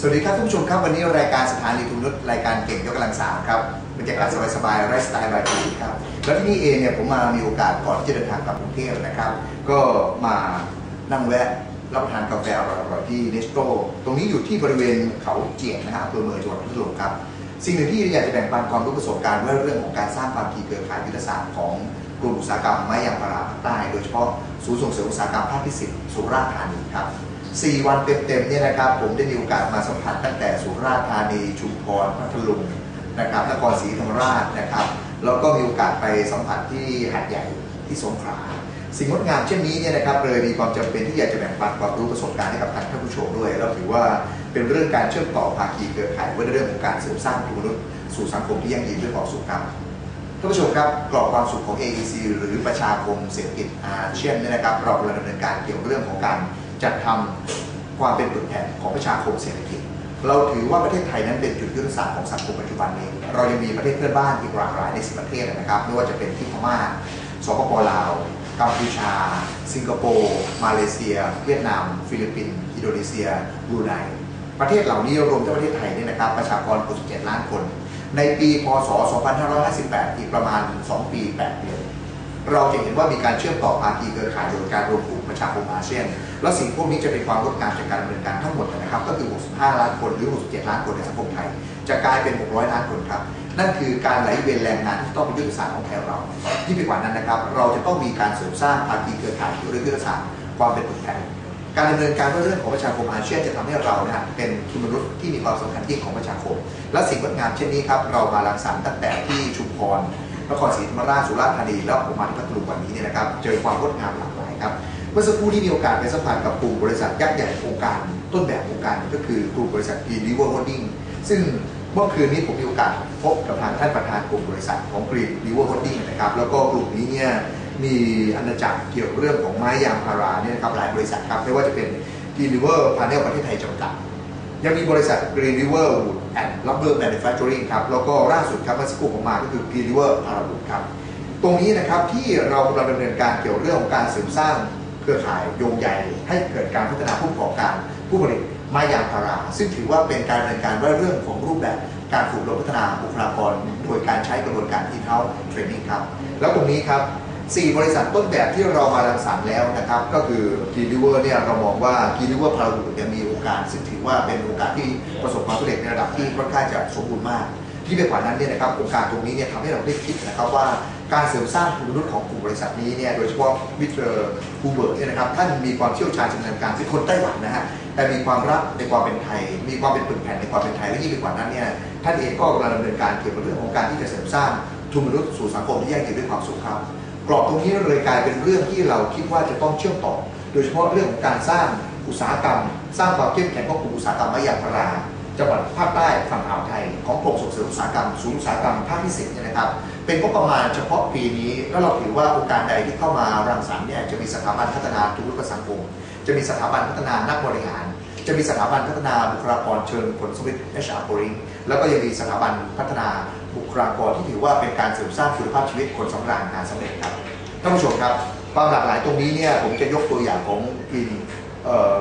สวัสดีครับท่านผู้ชมครับวันนี้รายการสถานีทุนนุชรายการเก่งยกกำลังสามครับบรรยากาศสบายๆไลฟ์สไตล์บายทีครับแล้วที่นี่เองเนี่ยผมมามีโอกาสก่อนที่จะเดินทางกลับกรุงเทพนะครับ ก็มานั่งแวะรับประทานกาแฟอร่อยๆที่เนสโตตรงนี้อยู่ที่บริเวณเขาเจียงนะฮะอำเภอเมืองจังหวัดพัทลุงครับสิ่งหนึ่งที่อยากจะแบ่งปันความรู้ประสบการณ์ว่าเรื่องของการสร้างความถี่เครือข่ายยุทธศาสตร์ของกลุ่มอุตสาหกรรมไม้ยางพาราภาคใต้โดยเฉพาะศูนย์ส่งเสริมอุตสาหกรรมภาคที่10สุราษฎร์ธานีครับ 4 วันเต็มๆเนี่ยนะครับ ผมได้มีโอกาสมาสัมผัสตั้งแต่สุราษฎร์ธานีชุมพรพัทลุงนะครับนครศรีธรรมราชนะครับแล้วก็มีโอกาสไปสัมผัสที่หาดใหญ่ที่สงขลาสิ่งงดงามเช่นนี้เนี่ยนะครับเลยมีความจำเป็นที่อยากจะแบ่งปันความรู้ประสบการณ์ให้กับท่านผู้ชมด้วยแล้วถือว่าเป็นเรื่องการเชื่อมต่อภาคีเครือข่ายว้ในเรื่องของการเสริมสร้างมนุษย์สู่สังคมที่ยั่งยืนด้วยความสุขครับท่านผู้ชมครับกรอบความสุขของ AEC หรือประชาคมเศรษฐกิจอาเซียนเนี่ยนะครับ เรากำลังดำเนินการเกี่ยวกับเรื่องของการ จัดทำความเป็นปึกแผ่นของประชาคมเศรษฐกิจ เราถือว่าประเทศไทยนั้นเป็นจุดยุทธศาสตร์ของสังคมปัจจุบันนี้ เรายังมีประเทศเพื่อนบ้านอีกหลากหลายในสิบประเทศนะครับไม่ว่าจะเป็นที่พม่าสปปลาว กัมพูชา สิงคโปร์มาเลเซีย เวียดนาม ฟิลิปปินส์อินโดนีเซียบรูไนประเทศเหล่านี้รวมทั้งประเทศไทยเนี่ยนะครับประชากร67ล้านคน ในปีพศ 2558 อีกประมาณ 2 ปี 8 เดือน เราจะเห็นว่ามีการเชื่อมต่อภาคีเครือข่ายโดยการรวมกลุ่มประชาคมอาเซียน และสิ่งพวกนี้จะเป็นความงดงามจากการดำเนินการทั้งหมดนะครับ ก็คือ 65 ล้านคนหรือ 67 ล้านคนในสังคมไทย จะกลายเป็น 600 ล้านคนครับ นั่นคือการไหลเวียนแรงงานที่ต้องเป็นยุทธศาสตร์ของแถวเราที่ไปกว่านั้นนะครับ เราจะต้องมีการเสริมสร้างภาคีเครือข่ายหรือยุทธศาสตร์ความเป็นปึกแผ่นการดำเนินการเรื่องของประชาคมอาเซียนจะทำให้เรานะเป็นทุนมนุษย์ที่มีความสำคัญยิ่งของประชาคม และสิ่งงดงามเช่นนี้ครับเรามาลังสรรค์ตั้งแต่ที่ชุมพร นครศรีธรรมราชสุราษฎร์ธานีแล้วผมมาที่พัทลุงวันนี้เนี่ยนะครับเจอความงดงามหลากหลายครับเมื่อสักครู่ที่มีโอกาสไปสัมผัสกับกลุ่มบริษัทยักษ์ใหญ่โครงการต้นแบบโครงการก็คือกลุ่มบริษัท Green River Holding ซึ่งเมื่อคืนนี้ผมมีโอกาสพบกับทางท่านประธานกลุ่มบริษัทของ Green River Holding นะครับแล้วก็กลุ่มนี้เนี่ยมีอาณาจักรเกี่ยวกับเรื่องของไม้ยางพาราเนี่ยนะครับหลายบริษัทครับไม่ว่าจะเป็น Green River Panel ประเทศไทยจำกัด ยังมีบริษัท Green River Wood and Rubber Manufacturing ครับ แล้วก็ล่าสุดครับเมื่อสักครู่ผมมาก็คือ Green River Parawood ครับ ตรงนี้นะครับที่เรากำลังดำเนินการเกี่ยวเรื่องของการเสริมสร้างเครือข่ายโยงใหญ่ ให้เกิดการพัฒนาผู้ประกอบการผู้ผลิตไม้ยางพารา ซึ่งถือว่าเป็นการดำเนินการว่าเรื่องของรูปแบบการฝึกอบรมพัฒนาบุคลากร โดยการใช้กระบวนการ in-house training ครับ แล้วตรงนี้ครับ 4 บริษัทต้นแบบที่เรามารังสรรค์แล้วนะครับ ก็คือ g r e e n r i v e r เนี่ยเรามองว่า g r e e n r i v e r พาราดูเนี่ยมีโอกาสซึ่งถือว่าเป็นโอกาสที่ประสบความสำเร็จในระดับที่ค่อนข้างจะสมบูรณ์มาก ที่ไปกว่านั้นเนี่ยนะครับโอกาสตรงนี้เนี่ยทำให้เราได้คิดนะครับว่าการเสริมสร้างทุนมนุษย์ของกลุ่มบริษัทนี้เนี่ยโดยเฉพาะวิเตอร์ฮูเบิร์ตเนี่ยนะครับท่านมีความเชี่ยวชาญชำนาญการเป็นคนไต้หวันนะฮะแต่มีความรักในความเป็นไทย มีความเป็นปึกแผ่นในความเป็นไทยและยิ่งไปกว่านั้นเนี่ยท่านเองก็กำลังดำเนินการเกี่ยวกับเรื่องของการที่จะเสริมสร้างทุนมนุษย์สู่สังคมที่ยั่งยืนด้วยความสุขครับ กรอบตรงนี้เลยกลายเป็นเรื่องที่เราคิดว่าจะต้องเชื่อมต่อ โดยเฉพาะเรื่องของการสร้างอุตสาหกรรม สร้างความเข้มแข็งของกลุ่มอุตสาหกรรมไม้ยางพาราจังหวัดภาคใต้ฝั่งอ่าวไทย ของกรมส่งเสริมอุตสาหกรรมศูนย์อุตสาหกรรมภาคที่สิบเนี่ยนะครับ เป็นงบประมาณเฉพาะปีนี้ แล้วเราถือว่าองค์การใดที่เข้ามารังสรรค์เนี่ยจะมีสถาบันพัฒนาธุรกิจสังคม จะมีสถาบันพัฒนานักบริหาร จะมีสถาบันพัฒนาบุคลากรเชิงผลสำเร็จ HR p o l i n g แล้วก็ยังมีสถาบันพัฒนา บุคลากรที่ถือว่าเป็นการเสริมสร้างคุณภาพชีวิตคนสำราญงานสำเร็จครับท่านผู้ชมครับความหลากหลายตรงนี้เนี่ยผมจะยกตัวอย่างของกิน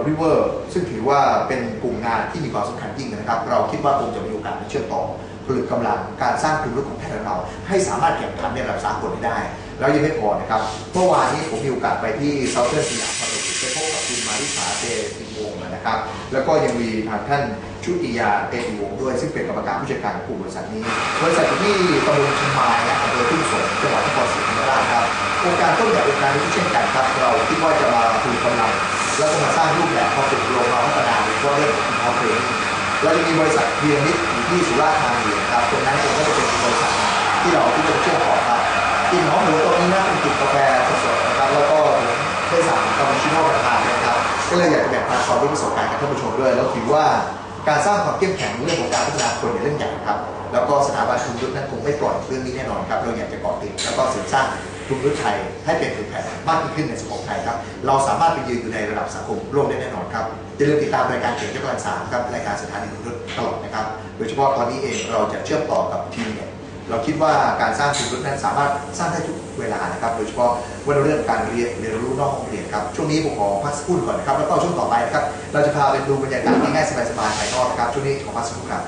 ริเวอร์ซึ่งถือว่าเป็นกลุ่มงานที่มีความสำคัญยิ่งนะครับ เราคิดว่าคงจะมีโอกาสเชื่อมต่อผลึกกำลังการสร้างทุนรุ่ของแพทย์เราให้สามารถแข่งขันในระดับสากลได้ แล้วยังไม่พอนะครับเมื่อวานนี้ผมมีโอกาสไปที่เซาเทอร์สยามพาราก คุณมาริสาเตติวงศ์นะครับแล้วก็ยังมีทางท่านชุติยาเตติวงศ์ด้วย ซึ่งเป็นกรรมการผู้จัดการของกลุ่มบริษัทนี้บริษัทอยู่ที่ตำบลชิมมายนะอำเภอทุ่งสงจังหวัดนครศรีธรรมราชครับโครงการต้นแบบโครงการนี้เช่นกันครับเราคิดว่าจะมาคุยกำลังแล้วก็มาสร้างรูปแบบพอฝึกลงมาพัฒนาโดยเฉพาะเรื่องของเขาเองเราจะมีบริษัทเพียงนิดอยู่ที่สุราษฎร์ธานีครับตรงนั้นเองก็จะเป็นบริษัทที่เราที่จะเชื่อมต่อครับกลิ่นหอมหมูตรงนี้น่าเป็นกลิ่นกาแฟสดๆนะครับแล้วก็ได้สั่งคาปูชิโน่ประทานนะครับ ก็เลยอยากจะแบ่งปันความรู้ประสบการณ์กับท่านผู้ชมด้วย แล้วถือว่าการสร้างความเข้มแข็งเรื่องของการพัฒนาคนในเรื่องใหญ่ครับ แล้วก็สถาบันทุนยุทธนั้นคงไม่ปล่อยเรื่องนี้แน่นอนครับ เราอยากจะเกาะติดแล้วก็เสริมสร้างทุนยุทธไทยให้เป็นผลแผ่นมากยิ่งขึ้นในสังคมไทยครับ เราสามารถไปยืนอยู่ในระดับสังคมโลกได้แน่นอนครับอย่าลืมติดตามรายการเก่งยกกำลังสามครับรายการสถานีทุนยุทธตลอดนะครับ โดยเฉพาะตอนนี้เองเราจะเชื่อมต่อกับทีมเนี่ย เราคิดว่าการสร้างทีมรุษนั้นสามารถสร้างได้ทุกเวลานะครับ โดยเฉพาะว่าเรื่องการเรียนเรียนรู้นอกห้องเรียนครับ ช่วงนี้ผมขอพักสักครู่ก่อนนะครับ แล้วก็ช่วงต่อไปนะครับ เราจะพาไปดูบรรยากาศง่ายๆสบายๆภายนอกนะครับ ช่วงนี้ขอพักสักครู่ครับ